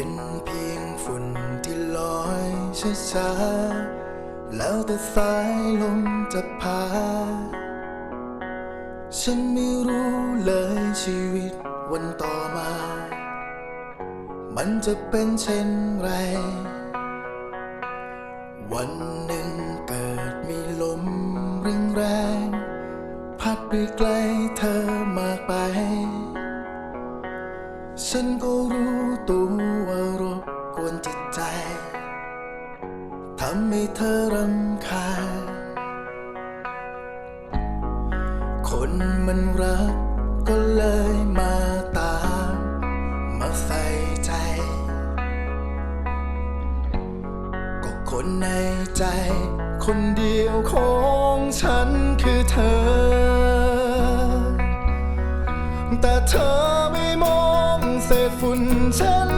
เป็นเพียงฝุ่นที่ลอยช้าๆแล้วแต่สายลมจะพา ฉันไม่รู้เลยชีวิตวันต่อมา มันจะเป็นเช่นไร วันหนึ่งเกิดมีลมแรงแรงพัดไปไกลเธอมากไป ฉันก็รู้ตัว จ ทำให้เธอรำคาญ คนมันรักก็เลยมาตาม มาใส่ใจ ก็คนในใจ คนเดียวของฉันคือเธอ แต่เธอไม่มองเศษฝุ่นฉัน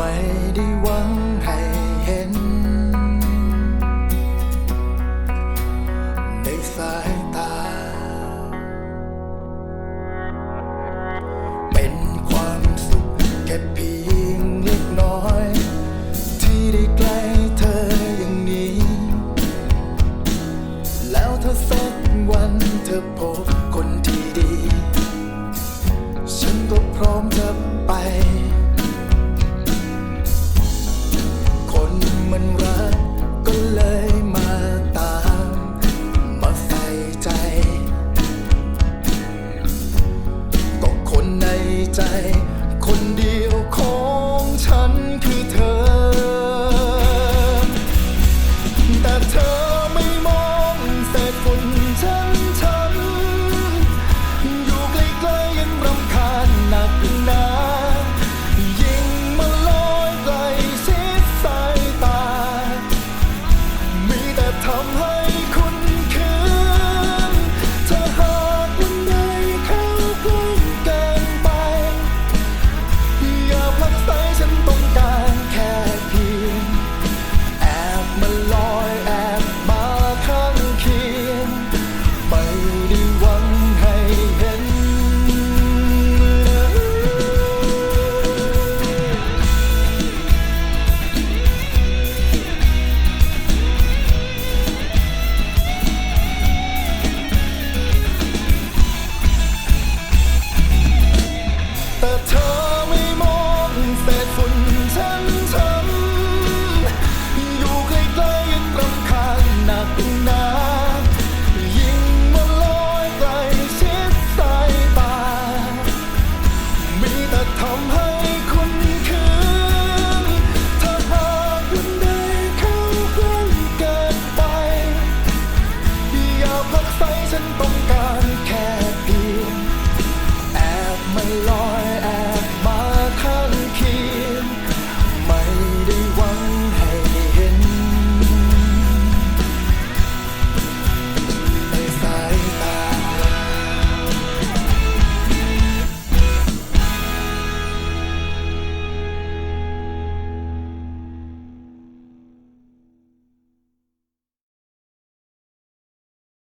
mighty one. time.